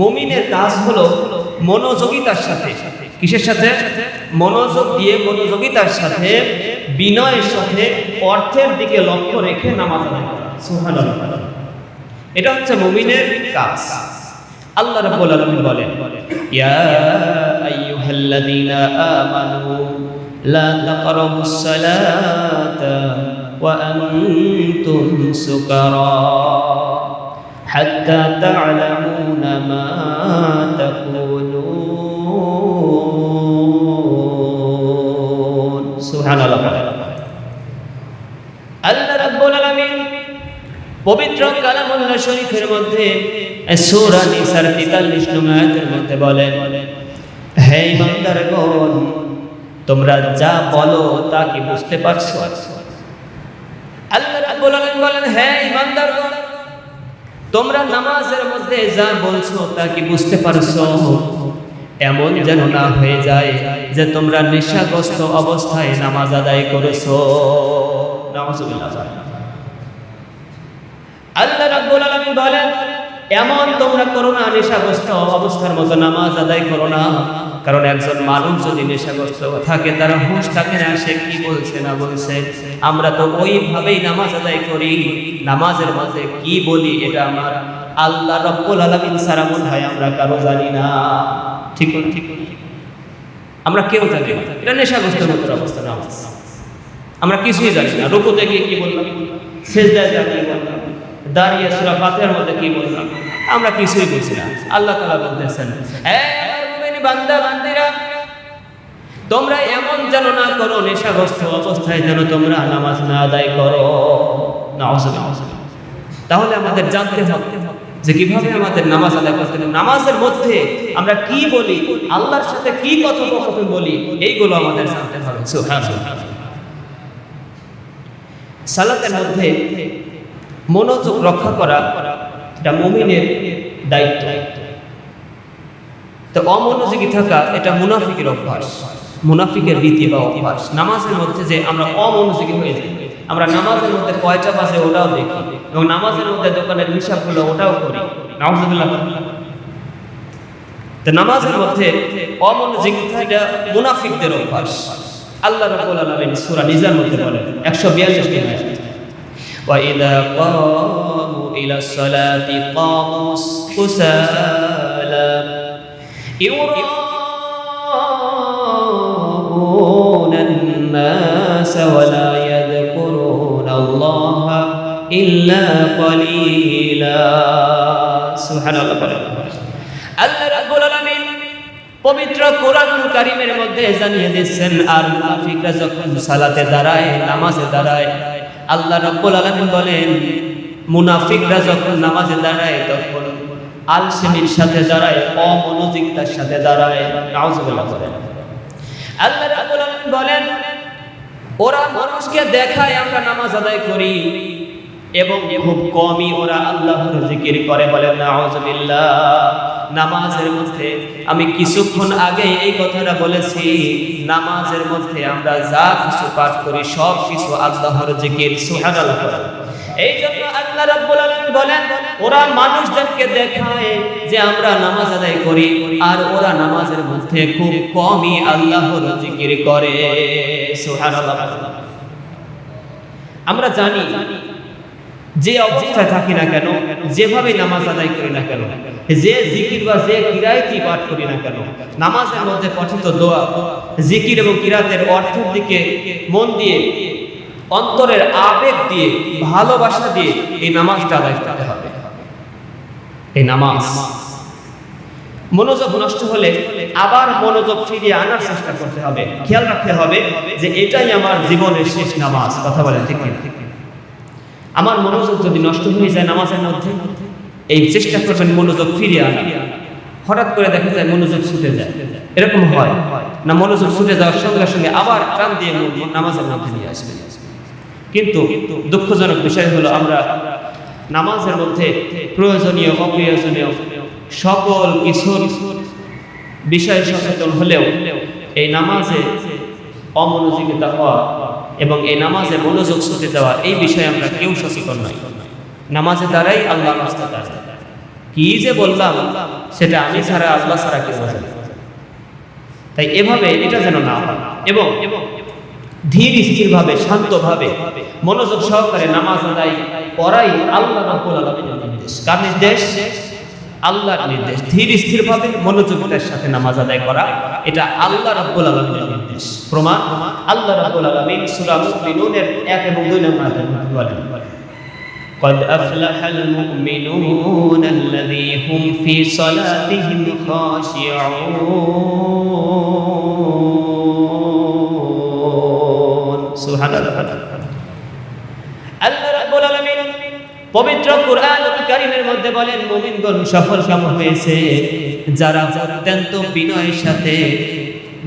মমিনের কাজ হলো মনোযোগিতার সাথে। কিসের সাথে? মনোযোগ দিয়ে মনোযোগিতার সাথে, বিনয়ের সাথে অর্থের দিকে লক্ষ্য রেখে নামাজ আদায় করা। এটা হচ্ছে মমিনের কাজ। আল্লাহ রাব্বুল আলামিন বলেন, ইয়া আইয়ুহাল্লাযীনা আমানু, লা তাকরাবুস সালাতা ওয়া আনতুম সুকারা। হাত্তা তা'লামুনা মা তাকুলুন সুবহানাল্লাহ। আল্লাহ রাব্বুল আলামিন পবিত্র কালামুল্লাহ শরীফের মধ্যে সূরা নিসার 43 নং আয়াতের মধ্যে বলেন হে ইমানদারগণ তোমরা যা বলো তা কি বুঝতে পারছ? আল্লাহ রাব্বুল আলামিন বলেন হে ইমানদারগণ তোমরা নামাজের মধ্যে যা বলছো তা কি বুঝতে পারছ? এমন যেন না হয়ে যায় যে তোমরা নেশাগ্রস্ত অবস্থায় নামাজ আদায় করেছ। নামাজ আল্লাহ রাব্বুল আলামিন বলেন এমন তোমরা করো না, নেশাগ্রস্ত অবস্থার মতো নামাজ আদায় করো না। কারণ একজন মানুষ যদি নেশাগ্রস্ত থাকে, তার হুঁশ থাকে না, সে কি বলছে না বলছে। আমরা তো ওইভাবেই নামাজ আদায় করি। নামাজের মাঝে কি বলি, এটা আমার আল্লাহ রব্বুল আলামিন সারা মনে হয় আমরা কারও জানি না। ঠিক ঠিক আমরা কেউ জানি এটা নেশাগ্রস্ত মতো অবস্থা নামাজ। আমরা কিছুই জানি না। রুকুতে গিয়ে কি বললাম? সেজদায় যা কি বললাম দাঁড়িয়ে সুরা ফাতিহার মধ্যে কি বললাম? আমরা কিছুই বুঝি না। আল্লাহ তাআলা বলতেছেন তোমরা এমন যেন না করো, নেশাগ্রস্ত অবস্থায় যেন তোমরা নামাজ না আদায় করো। নাউজুবিল্লাহ তাহলে আমাদের জানতে হবে যে কীভাবে আমাদের নামাজ আদায় করতে নামাজের মধ্যে আমরা কি বলি? আল্লাহর সাথে কি কথোপকথন বলি? এইগুলো আমাদের জানতে হবে। সালাতের মধ্যে মনোযোগ রক্ষা করা এটা মুমিনের দায়িত্ব। তো অমনোযোগী থাকা এটা মুনাফিকের অভ্যাস, মুনাফিকের রীতি বা অভ্যাস। নামাজের মধ্যে যে আমরা অমনোযোগী হয়ে যাই, আমরা নামাজের মধ্যে কয়টা বাজে ওটাও দেখি, এবং নামাজের মধ্যে দোকানের হিসাব হিসাবগুলো ওটাও করি। নামাজুল্লাহ তো নামাজের মধ্যে অমনোযোগী থাকা মুনাফিকদের অভ্যাস। আল্লাহ রাব্বুল আলামিন সূরা নিজার মধ্যে বলেন 142 টি আয়াত وإذا قاموا إلى الصلاة قاموا كسالى يراءون الناس ولا يذكرون الله إلا قليلا سبحان الله আল্লাহ রাব্বুল আলামিন পবিত্র কোরআনুল কারীমের মধ্যে জানিয়ে দিচ্ছেন আর মুনাফিকরা যখন সালাতে দাঁড়ায় নামাজে দাঁড়ায় আল্লাহ রব্বুল আলামিন বলেন, মুনাফিকরা যখন নামাজে দাঁড়ায়, তখন আলসেমির সাথে দাঁড়ায়, অমনোযোগিতার সাথে দাঁড়ায়। নাউজুবিল্লাহ বলেন। আল্লাহ রাব্বুল আলামিন বলেন, ওরা মানুষকে দেখায়, আমরা নামাজ আদায় করি। এবং খুব কমই ওরা আল্লাহর জিকির করে বলেন নাউজুবিল্লাহ, নামাজের মধ্যে আমি কিছুক্ষণ আগে এই কথাটা বলেছি, নামাজের মধ্যে আমরা যা কিছু পাঠ করি, সব কিছু আল্লাহর জিকির, সুবহানাল্লাহ এই জন্য আল্লাহ রাব্বুল আলামিন বলেন, ওরা মানুষদেরকে দেখায় যে আমরা নামাজ আদায় করি, আর ওরা নামাজের মধ্যে খুব কমই আল্লাহর জিকির করে, সুবহানাল্লাহ আমরা জানি যে অবস্থায় থাকি না কেন, যেভাবে নামাজ আদায় করি না কেন, যে জিকির বা যে কিরায়তি পাঠ করি না কেন, নামাজের মধ্যে পঠিত দোয়া, জিকির এবং কিরাতের অর্থের দিকে মন দিয়ে, অন্তরের আবেগ দিয়ে, ভালোবাসা দিয়ে এই নামাজটা আদায় করতে হবে। এই নামাজ মনোযোগ নষ্ট হলে আবার মনোযোগ ফিরিয়ে আনার চেষ্টা করতে হবে। খেয়াল রাখতে হবে যে এটাই আমার জীবনের শেষ নামাজ। কথা বলেন ঠিক কিনা? আমার মনোযোগ যদি নষ্ট হয়ে যায় নামাজের মধ্যে, এই চেষ্টা করবেন মনোযোগ ফিরিয়ে আনা। হঠাৎ করে দেখা যায় মনোযোগ ছুটে যায়। এরকম হয় না মনোযোগ ছুটে যাওয়ার সঙ্গে সঙ্গে আবার টান দিয়ে নামাজের মধ্যে নিয়ে আসবে। কিন্তু দুঃখজনক বিষয় হলো আমরা নামাজের মধ্যে প্রয়োজনীয়, অপ্রয়োজনীয় সকল কিছুর বিষয়ে সচেতন হলেও এই নামাজে অমনোযোগিতা হওয়া এবং এই নামাজে মনোযোগ ছুটে যাওয়া, এই বিষয়ে আমরা কেউ সচেতন নই। নামাজে দ্বারাই আল্লাহ কি যে বললাম, সেটা আমি ছাড়া আল্লাহ ছাড়া কেউ তাই এভাবে এটা যেন না এবং ধীর স্থির ভাবে শান্ত ভাবে মনোযোগ সহকারে নামাজ আদায় করাই আল্লাহ রাব্বুল আলামিনের নির্দেশ। কার নির্দেশ আল্লাহর নির্দেশ ধীর স্থির ভাবে মনোযোগের সাথে নামাজ আদায় করা এটা আল্লাহ রাব্বুল আলামিনের নির্দেশ প্রমাণ আল্লাহ রাব্বুল আলামিন সূরা মুমিনুনের 1 এবং 2 নম্বর আয়াতে বলেন قد أفلح المؤمنون الذي هم في صلاتهم خاشعون سبحان الله পবিত্র কুরআনুল কারীমের মধ্যে বলেন, মুমিনগণ সফল কাম হয়েছে। যারা অত্যন্ত বিনয়ের সাথে,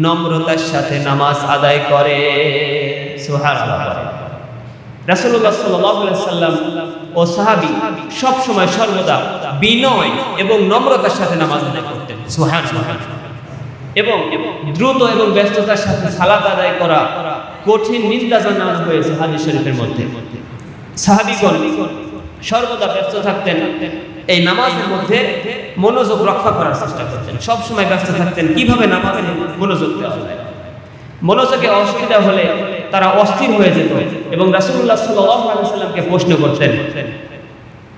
নম্রতার সাথে নামাজ আদায় করে। রাসূলুল্লাহ সাল্লাম ও সাহাবী সব সময় সর্বদা বিনয় এবং নম্রতার সাথে নামাজ আদায় করতেন। সুবহানাল্লাহ এবং দ্রুত এবং ব্যস্ততার সাথে সালাত আদায় করা কঠিন নিন্দা জানানো হয়েছে হাদিস শরীফের মধ্যে। সাহাবীগণ সর্বদা ব্যস্ত থাকতেন। এই নামাজের মধ্যে মনোযোগ রক্ষা করার চেষ্টা করতেন। সব সময় ব্যস্ত থাকতেন। কীভাবে নামাজে মনোযোগ দেওয়া যায়? মনোযোগে অসুবিধা হলে তারা অস্থির হয়ে যেত এবং আলাইহি সাল্লামকে প্রশ্ন করতেন।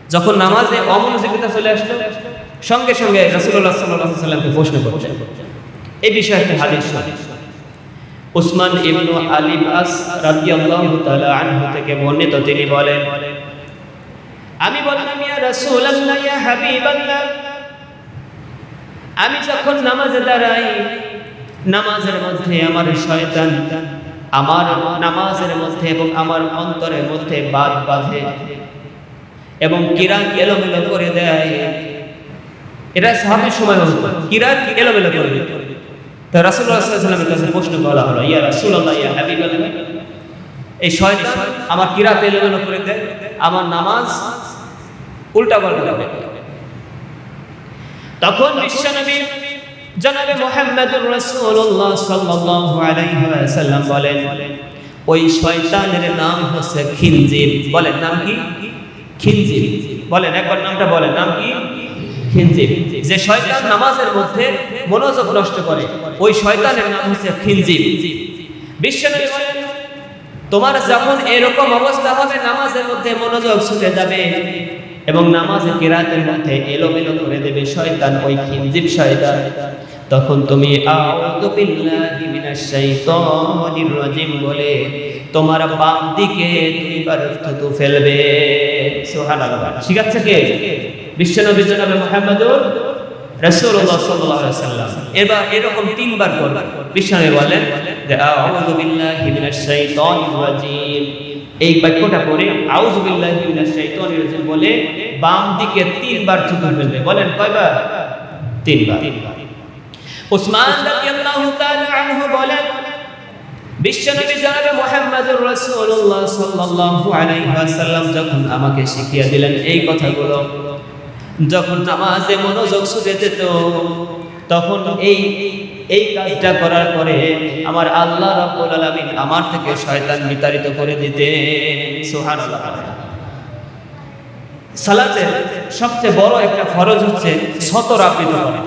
যখন নামাজে অমনোযোগিতা চলে আসতো সঙ্গে সঙ্গে রাসূলুল্লাহ সাল্লাল্লাহু আলাইহি সাল্লামকে প্রশ্ন করতেন। এই বিষয়ে একটা হাদিস উসমান ইবনু আলী বাস রাদিয়াল্লাহু তাআলা আনহু থেকে বর্ণিত তিনি বলেন আমি বললাম, ইয়া রাসূলুল্লাহ, ইয়া হাবিবাল্লাহ। আমি যখন নামাজে দাঁড়াই, নামাজের মধ্যে আমার শয়তান আমার নামাজের মধ্যে এবং আমার অন্তরের মধ্যে বাদ বাঁধে এবং কিরাত এলোমেলো করে দেয়। এটা সাহাবের সময় হতো। কিরাত এলোমেলো করে দিত? তা ওয়াসাল্লামের কাছে প্রশ্ন করা হলো, ইয়া রাসূলুল্লাহ, ইয়া হাবিবাল্লাহ? এই শয়তান আমার কিরাত এলোমেলো করে দেয়, আমার নামাজ উল্টা পাল্টা করে তখন বিশ্বনবী জনাবে মুহাম্মদুর রাসূলুল্লাহ সাল্লাল্লাহু আলাইহি ওয়াসাল্লাম বলেন, ওই শয়তানের নাম হচ্ছে খিনজির বলেন, নাম কি? খিনজির বলেন, একবার নামটা বলেন, নাম কি? খিনজির যে শয়তান নামাজের মধ্যে মনোযোগ নষ্ট করে, ওই শয়তানের নাম হচ্ছে খিনজির বিশ্বনবী বলেন, তোমার যখন এরকম অবস্থা হবে, নামাজের মধ্যে মনোযোগ ছুটে যাবে। এবং নামাজে কেরাতের মধ্যে এলোমেলো করে দেবে শয়তান, ওই খিনজিব শয়তান। তখন তুমি আউযু বিল্লাহি মিনাশ শাইতানির রাজিম বলে, তোমার বাম দিকে দুইবার থুতু ফেলবে। সুবহানাল্লাহ। শিখাচ্ছে কে? বিশ্বনবী জনাবে মুহাম্মদুর রাসূলুল্লাহ সাল্লাল্লাহু আলাইহি ওয়াসাল্লাম। এবার এরকম তিনবার করবেন বিশ্বনবী বলেন যে, আউযু বিল্লাহি মিনাশ শাইতানির রাজিম। এই বাক্যটা পড়ে আউযু বিল্লাহি মিনাশ শাইতানির রাজিম বলে, বাম দিকে তিনবার থুতু ফেলবে। বলেন কয়বার? তিনবার। উসমান রাদিয়াল্লাহু তাআলা আনহু বলেন বিশ্বনবী জনাবে মুহাম্মদুর রাসূলুল্লাহ সাল্লাল্লাহু আলাইহি ওয়াসাল্লাম যখন আমাকে শিখিয়ে দিলেন এই কথাগুলো, যখন নামাজে মনোযোগ ছুটে যেত, তখন এই এই কাজটা করার পরে আমার আল্লাহ রাব্বুল আলামিন আমার থেকে শয়তান বিতাড়িত করে দিতে, সুবহানাল্লাহ। সালাতের সবচেয়ে বড় একটা ফরজ হচ্ছে সতর আবৃত করা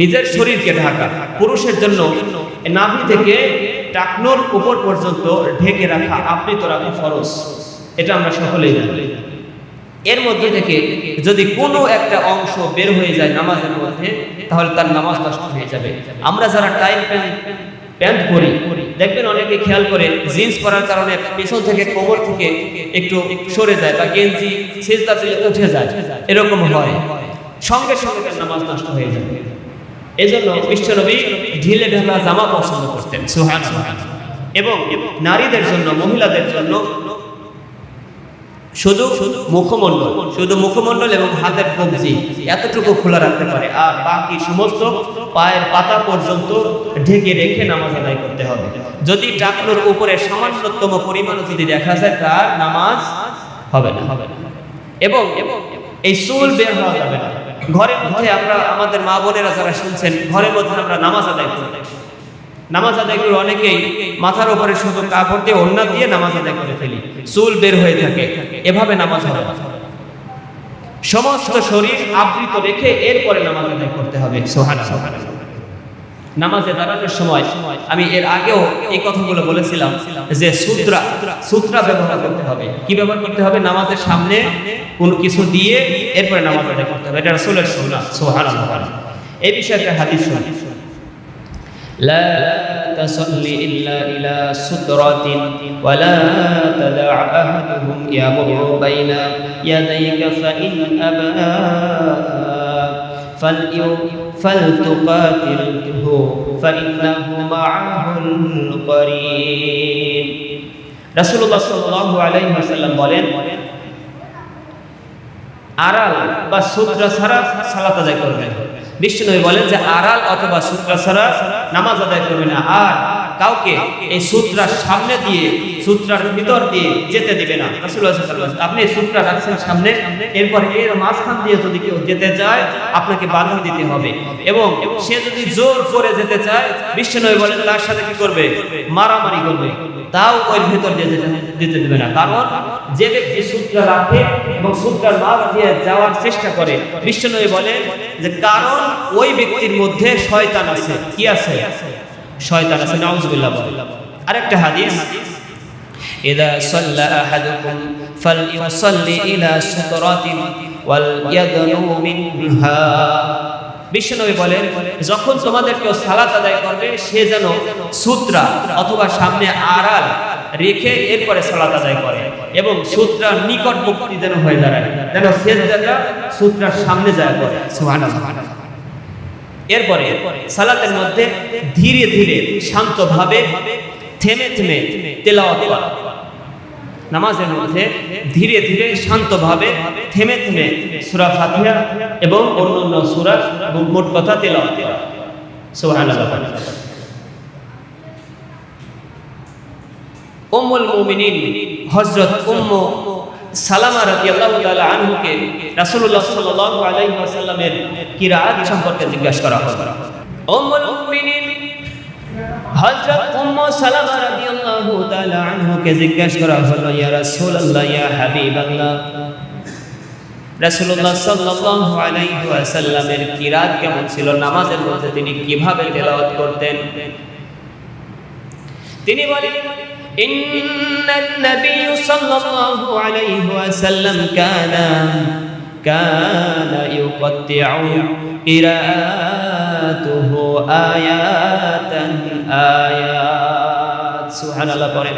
নিজের শরীরকে ঢাকা, পুরুষের জন্য নাভি থেকে টাকনোর উপর পর্যন্ত ঢেকে রাখা আবৃত রাখা ফরজ। এটা আমরা সকলেই জানি। এর মধ্যে থেকে যদি কোনো একটা অংশ বের হয়ে যায় নামাজের মধ্যে, তাহলে তার নামাজ নষ্ট হয়ে যাবে। আমরা যারা টাইম প্যান্ট প্যান্ট পরি, দেখবেন অনেকে খেয়াল করে, জিন্স পরার কারণে পেছন থেকে, কোমর থেকে একটু সরে যায় বা গেঞ্জি সেজদা উঠে যায়। এরকম হয়। সঙ্গে সঙ্গে নামাজ নষ্ট হয়ে যাবে। এজন্য বিশ্বনবী ঢিলে ঢালা জামা পছন্দ করতেন সুহান এবং নারীদের জন্য, মহিলাদের জন্য শুধু মুখমণ্ডল শুধু মুখমণ্ডল এবং হাতের কবজি এতটুকু খোলা রাখতে পারে। আর বাকি সমস্ত পায়ের পাতা পর্যন্ত ঢেকে রেখে নামাজ আদায় করতে হবে। যদি টাকনোর উপরে সামান্যতম পরিমাণ যদি দেখা যায়, তার নামাজ হবে না। হবে না এবং এই চুল বের হওয়া যাবে না। ঘরের মধ্যে আমরা, আমাদের মা বোনেরা যারা শুনছেন, ঘরের মধ্যে আমরা নামাজ আদায় করি। নামাজ আদায় করে অনেকেই মাথার উপরে শুধু কাপড় দিয়ে ওড়না দিয়ে নামাজ আদায় করে ফেলি, চুল বের হয়ে থাকে, এভাবে নামাজ হবে সমস্ত শরীর আবৃত রেখে এরপরে নামাজ আদায় করতে হবে সোহান নামাজে দাঁড়ানোর সময় আমি এর আগেও এই কথাগুলো বলেছিলাম যে সূত্রা সূত্রা ব্যবহার করতে হবে। কি ব্যবহার করতে হবে? নামাজের সামনে কোনো কিছু দিয়ে এরপরে নামাজ আদায় করতে হবে। এটা রাসূলের সুন্নাহ, সুবহানাল্লাহ। এই বিষয়ে একটা হাদিস শুনি। لا تصل إلا إلى سترة ولا تدع أحدهم يمر بين يديك فإن أبى فلتقاتله فإنه معه القرين রাসূলুল্লাহ সাল্লাল্লাহু আলাইহি ওয়াসাল্লাম বলেন আড়াল বা সূত্রা ছাড়া সালাত আদায় করবেন বিষ্ণুনবী বলেন যে আড়াল অথবা শুক্রাচারা নামাজ আদায় করবে না। আর কাউকে এই সূত্রার সামনে দিয়ে, সূত্রার ভিতর দিয়ে যেতে দিবে না। আপনি সূত্রা রাখছেন সামনে, এরপর এর মাঝখান দিয়ে যদি কেউ যেতে চায়, আপনাকে বাধা দিতে হবে। এবং সে যদি জোর করে যেতে চায় বিষ্ণুনবী বলেন, তার সাথে কি করবে? মারামারি করবে। তাও ওই ভেতর দিয়ে যেতে দেবে না। কারণ যে ব্যক্তি সূত্র রাখে এবং সূত্রের মাছ দিয়ে যাওয়ার চেষ্টা করে বিষ্ণুনবী বলে যে, কারণ ওই ব্যক্তির মধ্যে শয়তান আছে। কি আছে? শয়তান আছে নাউজুবিল্লাহ বলে আরেকটা হাদিস إذا صلى أحدكم فليصلي إلى سترة وليدنو منها বিশ্বনবী বলেন যখন তোমাদের কেউ সালাত আদায় করবে সে যেন সূত্রা অথবা সামনে আড়াল রেখে এরপরে সালাত আদায় করে এবং সূত্রার নিকটবর্তী যেন হয়ে দাঁড়ায় যেন সেজদাটা সূত্রার সামনে যায় করে সুবহানাল্লাহ এরপরে সালাতের মধ্যে ধীরে ধীরে শান্তভাবে থেমে থেমে তেলাওয়াত করা। নামাজের মধ্যে ধীরে ধীরে শান্তভাবে থেমে থেমে সূরা ফাতিহা এবং অন্যান্য সূরা মোট কথা তেলাওয়াত করা। সুবহানাল্লাহ। উম্মুল মুমিনিন হযরত উম্মু সালামা রাদিয়াল্লাহু তাআলা আনহুকে রাসূলুল্লাহ সাল্লাল্লাহু আলাইহি ওয়াসাল্লামের কিরাত সম্পর্কে জিজ্ঞাসা করা মধ্যে তিনি কীভাবে করতেন? তিনি বলেন إن النبي صلى الله عليه وسلم كان كان يقطع قراءته آيات آيات سبحان الله قرآن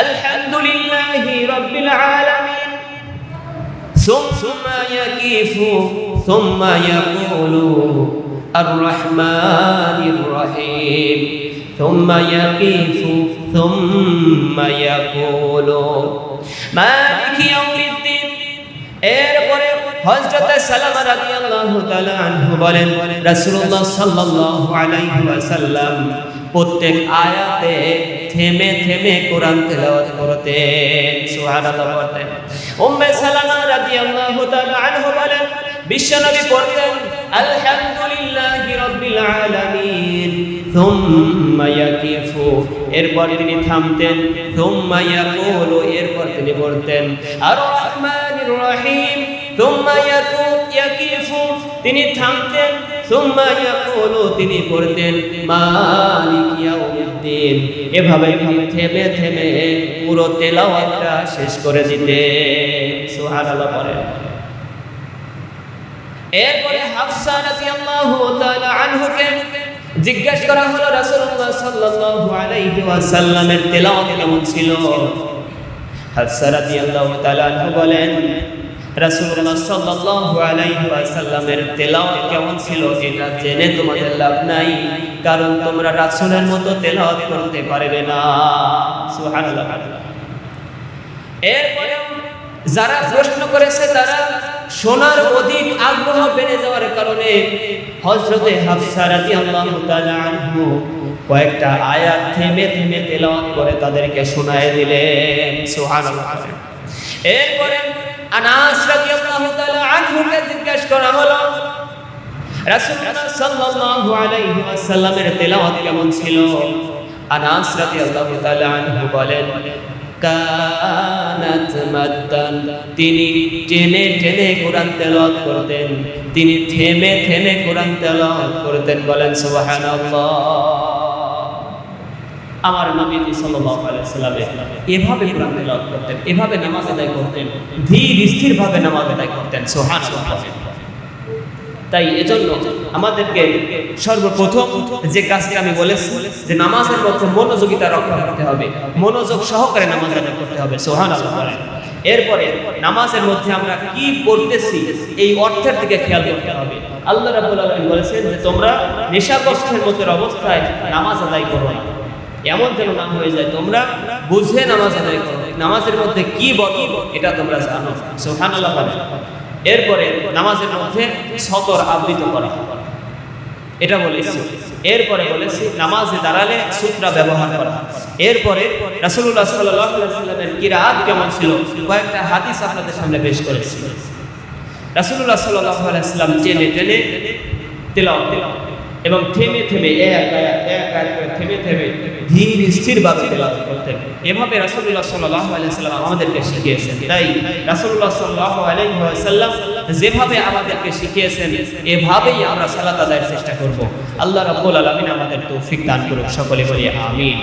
الحمد لله رب العالمين ثم يكيف ثم يقول الرحمن الرحيم ثم يقيف ثم يقول مالك يوم الدين এরপরে হযরত সালামা রাদিয়াল্লাহু তাআলা আনহু বলেন রাসূলুল্লাহ সাল্লাল্লাহু আলাইহি ওয়াসাল্লাম প্রত্যেক আয়াতে থেমে থেমে কোরআন তেলাওয়াত করতেন সুবহানাল্লাহ পড়তেন উম্মে সালামা রাদিয়াল্লাহু তাআলা আনহু বলেন বিশ্বনবী পড়তেন আলহামদুলিল্লাহি রাব্বিল আলামিন থুম্মা ইয়াকিফু এরপর তিনি থামতেন। এরপর তিনি বলতেন তিনি থামতেন। তিনি মালিক এভাবে থেমে থেমে পুরো তেলাওয়াতটা শেষ করে পড়েন এরপরে হাফসা রাদিয়াল্লাহু তাআলা আনহুকে জিজ্ঞাসা করা হলো, রাসূলুল্লাহ সাল্লাল্লাহু আলাইহি ওয়াসাল্লামের তেলাওয়াত কেমন ছিল? হাফসা রাদিয়াল্লাহু তাআলা আনহু বলেন, রাসূলুল্লাহ সাল্লাল্লাহু আলাইহি ওয়াসাল্লামের তেলাওয়াত কেমন ছিল এটা জেনে তোমাদের লাভ নাই, কারণ তোমরা রাসূলের মতো তেলাওয়াত করতে পারবে না। সুবহানাল্লাহ। এরপরে যারা প্রশ্ন করেছে, তারা শোনার অধিক আগ্রহ বেড়ে যাওয়ার কারণে হজরতে হাফসা রাদিয়াল্লাহু তাআলা আনহু কয়েকটা আয়াত থেমে থেমে তেলাওয়াত করে তাদেরকে শোনায় দিলেন। সুবহানাল্লাহ। এরপরে আনাস রাদিয়াল্লাহু তাআলা আনহুকে জিজ্ঞাসা করা হলো, রাসূলুল্লাহ সাল্লাল্লাহু আলাইহি ওয়াসাল্লামের তেলাওয়াত কেমন ছিল? আনাস রাদিয়াল্লাহু তাআলা আনহু বলেন কানাত মাদ্দান। তিনি টেনে টেনে কোরআন তেলাওয়াত করতেন। তিনি থেমে থেমে কোরআন তেলাওয়াত করতেন। বলেন, সুবহানাল্লাহ। আমার নবীজি সাল্লাল্লাহু আলাইহি সাল্লামে এভাবে কোরআন তেলাওয়াত করতেন, এভাবে নামাজ আদায় করতেন, ধীর স্থির ভাবে নামাজ আদায় করতেন। সুবহানাল্লাহ। তাই এজন্য আমাদেরকে সর্বপ্রথম যে কাজটা আমি বলেছি, যে নামাজের মধ্যে মনোযোগিতা রক্ষা করতে হবে, মনোযোগ সহকারে নামাজ আদায় করতে হবে বলেন। এরপরে নামাজের মধ্যে আমরা কি পড়তেছি, এই অর্থের দিকে খেয়াল করতে হবে আল্লাহ রাব্বুল আলামিন বলেছেন যে, তোমরা নেশাগ্রস্তের মধ্যে অবস্থায় নামাজ আদায় করো না এমন যেন না হয়ে যায়, তোমরা বুঝে নামাজ আদায় করো নামাজের মধ্যে কি বলো, এটা তোমরা জানো সোহান বলেন। এরপরে নামাজের মধ্যে সতর আবৃত করা। এটা বলেছি এরপরে বলেছি নামাজে দাঁড়ালে সূত্রা ব্যবহার করা। এরপরে রাসুল্লাহ সাল্লামের কিরাত কেমন ছিল? কয়েকটা হাদিস আপনাদের সামনে পেশ করেছি। রাসুল্লাহ সাল্লাম টেনে টেনে তেলাও তেলাওয়াত এবং থেমে থেমে এক থেমে থেমে ধীর, স্থিরভাবে তেলাওয়াত এভাবে রাসূলুল্লাহ সাল্লাল্লাহু সাল্লাম আমাদেরকে শিখিয়েছেন। তাই রাসূলুল্লাহ সাল্লাল্লাহু আলাইহি যেভাবে আমাদেরকে শিখিয়েছেন, এভাবেই আমরা সালাত আদায়ের চেষ্টা করব। আল্লাহ রাব্বুল আলামিন আমাদের তৌফিক দান করুক, সকলে বলি আমিন।